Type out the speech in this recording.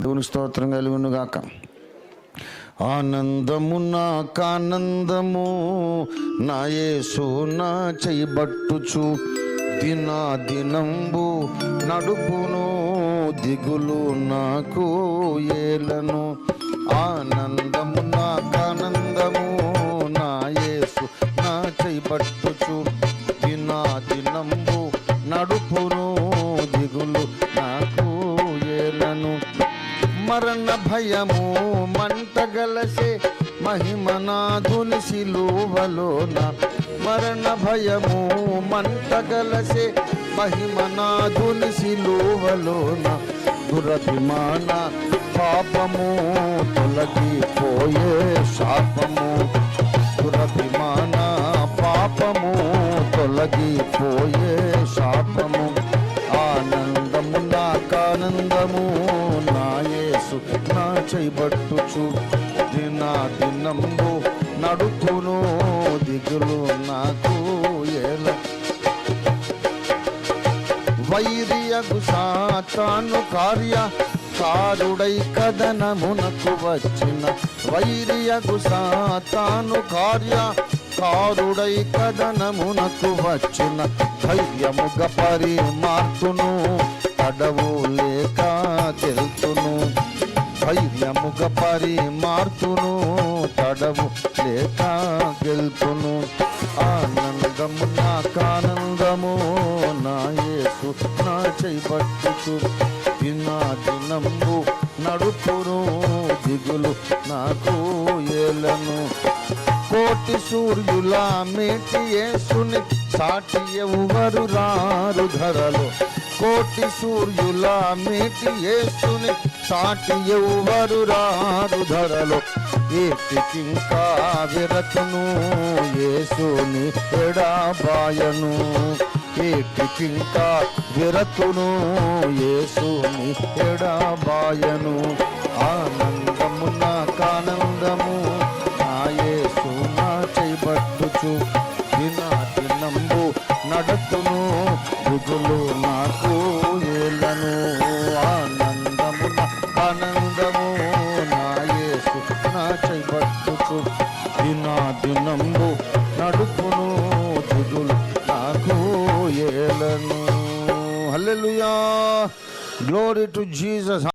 దేవుని స్తోత్రం కలిగిన గాక ఆనందము నాకానందము నా యేసు నా చేయబట్టుచు దినా దినంబు నడుపును దిగులు నాకు ఏలను. ఆనందము నాకానందము నా యేసు నా చేయబట్టుచు దినా దినంబు నడుపును భయము మంటగలసే మహిమనాథుని శిలువలోన మరణ భయము మంటగలసే మహిమనాథుని శిలువలోన దురభిమాన పాపము తొలగి పోయే శాపము. దురభిమాన పాపము తొలగి పోయే శాపము. ఆనందము నాకానందము నా యేసు నా చేయబట్టుచు దినా దినంబు నడుపును దిగులు నాకు ఏల. వైరియగు సాతాను కార్య కారుడై కదనమునకు వచ్చిన. వైరియగు సాతాను కార్య కారుడై కదనమునకు వచ్చిన. ధైర్యముగ పరిమార్తును తడవు ధైర్యముగ పరిమార్తును తడవు లేక గెలుతును ఆనందము నాకానందము నా యేసు నా చేయబట్టుచు. దినా దినము నడుపును దిగులు నాకు ఏలను. కోటి సూర్యుల మేటి యేసుని సాటి ఎవరు రారు ధరలో. కోటి సూర్యుల మేటి యేసుని సాటి ఎవరు రారు ధరలో. ఏటికింకా విరతును ఏసుని ఎడాబాయను ఏటికింకా విరతును ఏసుని ఎడాబాయను ఆనందము నాకానందము నా ఏసు నా చేయబట్టుచు దినా దినంబు నడుపును దిగులు నాకు ఏలను. హల్లెలూయా. Glory to Jesus